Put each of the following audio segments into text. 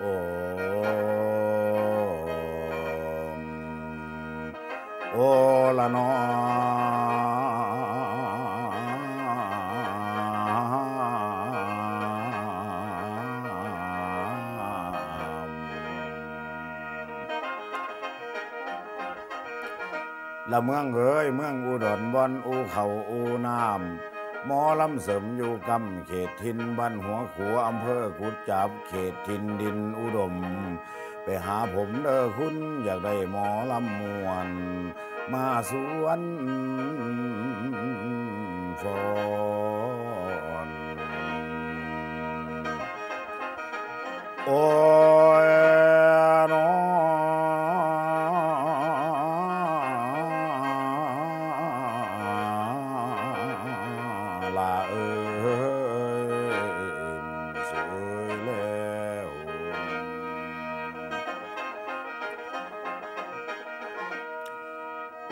โอ้โอ้ละนอละเมืองเอ๋ยเมืองอุดรบอนอูเขาอูน้ำ หมอลำเสริมอยู่กำเขตทินบ้านหัวขัวอำเภอกุดจับเขตทินดินอุดม ไปหาผมเด้อคุณอยากได้หมอลำมวน มาสวนฟอนโอ้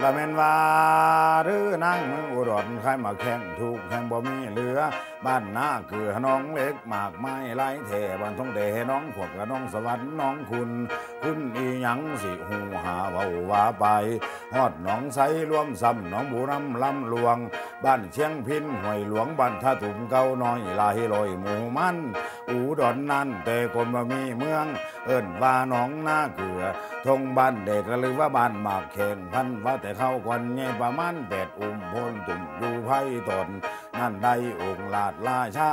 ละเมนว่าหรือนั่งมืออุดรใครมาแข่งถูกแข่งบ่มีเหลือ บ้านหน้าคือน้องเล็กหมากไม้ไล่เทบ้านทงเดน้องขวบกับน้องสวรรค์น้องคุณ คุณอีหยังสิหูหาเบาว่าไปฮอดหนองไสรวมซ้ำหนองบูรำลำลวง บ้านเชียงพินห้วยหลวงบ้านท่าถุมเก้าน้อยลายลอยหมู่มัน อูดอนนั่นแต่คนบ่มีเมือง เอิ้นว่าหนองหน้าเกือทงบ้านเด็กหรือว่าบ้านหมากแข่งพันว่าแต่เข้าควันไงประมาณแปดอุ้มพลตุ่มอยู่ไพ่ตน นั่นได้องค์ลาดราชา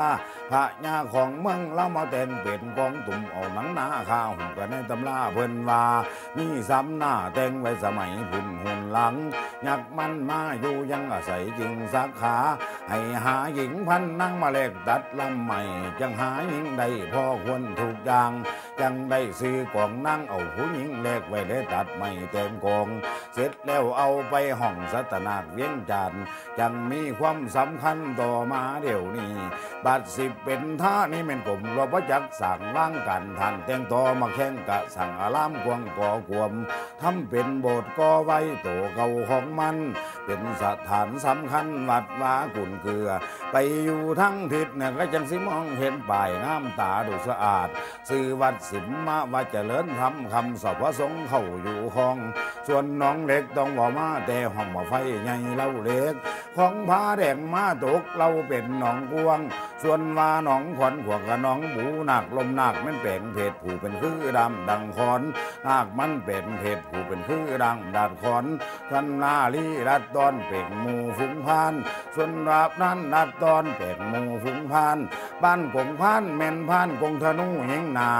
พระญาของเมืองเล่ามาแต่นเป็นกองตุ่มเอาหนังหนาข้าหุ่มกันในตำราเพิ่นว่ามีซ้ำหน้าแต่งไว้สมัยพุ่นหุ่นหลัง ยักมันมาอยู่ยังอาศัยจึงสักขา ให้หาหญิงพันนั่งมาแลกตัดลำใหม่จังหาหญิงได้พอควรถูกอย่าง จังได้ซื้อกองนั่งเอาผู้หญิงแลกไว้ได้ตัดไม่แต่งกอง เสร็จแล้วเอาไปห้องสัตนาเวียงจันทน์จังมีความสำคัญต่อมาเดี๋ยวนี้บัดสิบเป็นท่านี้เป็นกลมรบจักสั่งว่างกันทันแต่งต่อมาแข่งกะสั่งอารามกวงก่อกวมทำเป็นโบสถ์ก่อไว้โตเก่าของมัน เป็นสถานสำคัญวัดวากุนเกลือ ไปอยู่ทั้งทิศเนี่ยก็จังสิมองเห็นป่ายงามตาดูสะอาด สื่อวัดสิมมาว่าเจริญทำคำสอบพระสงฆ์เข้าอยู่คอง ส่วนน้องเล็กต้องบอกมาแต่ห้องมาไฟใหญ่เล่าเล็ก ของพาแดงมาตกเราเป็นหนองกวง ส่วนว่าหนองขวัญขวกกับหนองบูหนักลมหนักมันเป็นเพศผูเป็นคือดำดังคอนหากมันเป็นเพศผูเป็นคือดังดาดคอนท่านนาลีรัดตอนเป่งหมูฟุ้งพาน ส่วนราบนั้นรัดตอนเป่งหมูฟุ้งพานบ้านกงพานแม่นพานกงธนูเฮงนา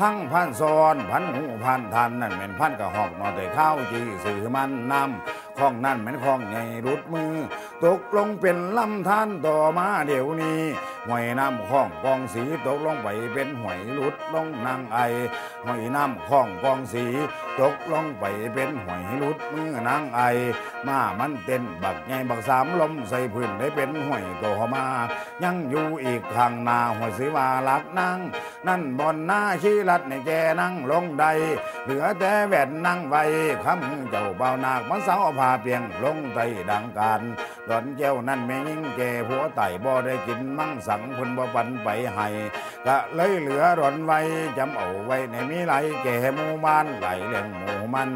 ทั้งพานซ้อนพันหูพันทันนั่นแม่นพันกระหอกนอนแต่ข้าวจีสื่อมันนำ ข้องนั่นม่นข้องใหญ่รุดมือ ตกลงเป็นลำธารต่อมาเดี๋ยวนี้หอยน้ำข้องกองสีตกลงไปเป็นหอยหลุดลงนางไอหอยน้ำข้องกองสี ตกลงไปเป็นหอยหลุดมือนางไอ มามันเต้นบักใหญ่บักสามลมใส่พื้นได้เป็นหอยโตมา ยังอยู่อีกข้างนาหอยสีวาลักนั่งนั่นบอนหน้าขี้รัดในแกนั่งลงใด เหลือแต่แหวนนั่งไว้คำเจ้าเบานาคมันเสาผาเพียงลงไตดังการดอนแก้วนั่นแม่ยิ่งแก่ผัวไต่บ่ได้กินมั่งสังคนบ่ปันไปให้ก็เลยเหลือรอนไว้จำเอาไว้ในมีไหลแก่หมู่มันไหลเรื่องหมู่มัน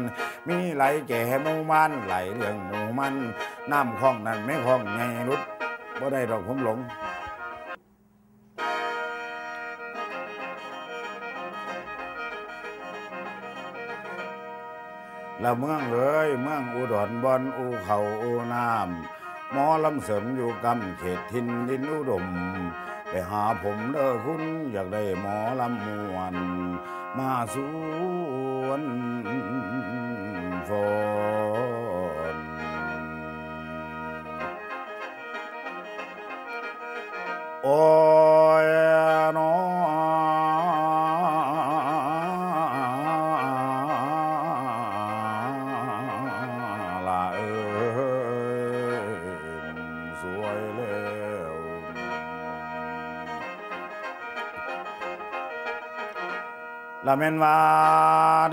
มีไหลแก่หมู่มันไหลเรื่องหมู่มันน้ำคลองนั่นไม่คลองไงรุดบ่ได้ดอกผมหลง ละเมืองเอ้ยเมืองอุดรบอนอูเขาอูน้ำหมอลำเสริมอยู่กำเขตทินดินอุดม ไปหาผมเด้อคุณอยากได้หมอลำมวน มาสวนฟอนโอ้ยนอ ละแม่นว่า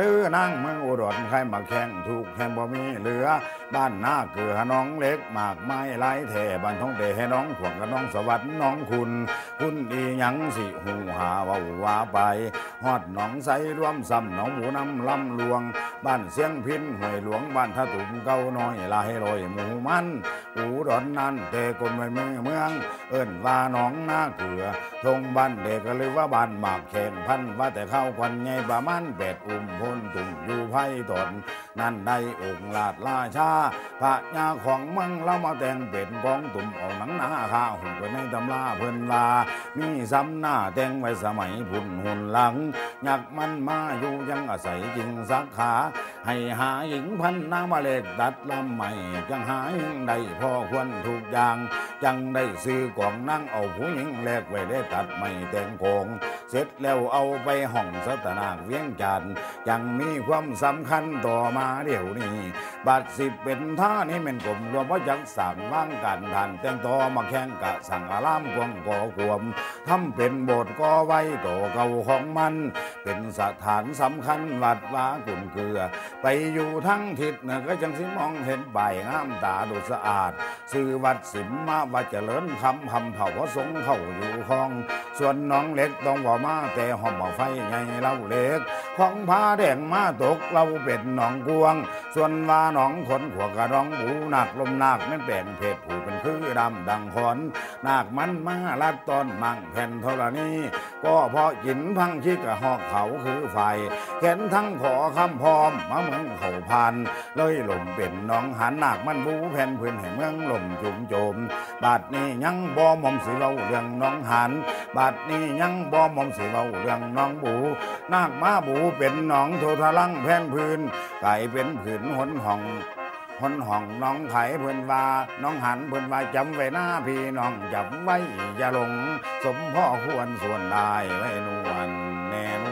ดื้อนั่งเมืองอุดรใครมาแข่งถูกแข่งบ่มีเหลือ บ้านหน้าเกลือน้องเล็กหมากไม้ไล่แท่บ้านท้องเดให้น้องขวงกับน้องสวัสดิ์น้องคุณ คุณอีหยังสิหูหาว่าว่าไปฮอดหนองใสร่วมซ้ำหนองหมูน้ำลำลวง บ้านเสียงพินห้วยหลวงบ้านท่าตุ่มเก้าน้อยลายลอยหมูมันอูดอนนั่นเตกลไม่เมืองเมือง เอิ้นว่าหนองหน้าเกลือทงบ้านเด็กก็เลยว่าบ้านหมากแขนพันว่าแต่เข้าควันไงประมาณแปดอุ้มพ้นตุ่มอยู่ไพ่ตน นั่นได้องค์ลาดราชาพระยาของมังเรามาแต่งเป็นกองตุ่มเอาหนังหนาข้าหุ่นไปในตำราเพิ่นลา มีซ้ำหน้าแต่งไว้สมัยพุ่นหุ่นหลัง อยากมันมาอยู่ยังอาศัยจริงสักขา ให้หาหญิงพันนางมาเล็กดัดลำใหม่จังหาหญิงได้พอควรทุกอย่าง จังได้ซื้อกล่องนั่งเอาผู้หญิงแลกไว้ได้ตัดไม่แต่งโกงเสร็จแล้วเอาไปห้องสตนาเวียงจันทน์ยังมีความสำคัญต่อมาเดี๋ยวนี้บัดสิบเป็นท่านี้เป็นกลมรวมว่าจักสั่งว่างกันทันแต่งต่อมาแข่งกะสั่งอารามกวงก่อขวมทำเป็นโบสถ์ก่อไว้ต่อเก่าของมัน เป็นสถานสำคัญวัดว่ากุนเกลือ ไปอยู่ทั้งทิศนือก็จังสิมองเห็นใบงามตาดูสะอาดชื่อวัดสิมมาวัดเจริญคำคำเผาพระสงฆ์เข้าอยู่ห้อง ส่วนน้องเล็กต้องบอกมาแต่หอมบ่ไฟไงเล่าเล็กของพาแดงมาตกเราเป็นหนองกวง ส่วนว่าหนองขนขวกระร้องบูหนักลมหนักนั่นเป็นเพศผูเป็นคือดำดังขอนหนาคมันมาลัดตอนมั่งแผ่นธรณีก็เพราะจินพังชิกะหอกเขาคือไฟแขนทั้งขอคำพร้อมมาเมืองเขาพัน เลยหล่มเป็นน้องหันหนักมันบูแผ่นพื้นแห่งเมืองหล่มจุ่มโจม บาดนี้ยังบ่มอมสิเว้าเรื่องน้องหัน บาดนี้ยังบ่มอมสิเว้าเรื่องน้องบูนาคมาบูเป็นหนองโททะลังแผ่นพื้นไก่เป็นผืนหนห้องหนห้องน้องไผเพิ่นว่าน้องหันเพิ่นว่าจำไว้หน้าพี่น้องจำไว้อย่าหลง สมพ่อควรส่วนได้ไว้นวลแน่น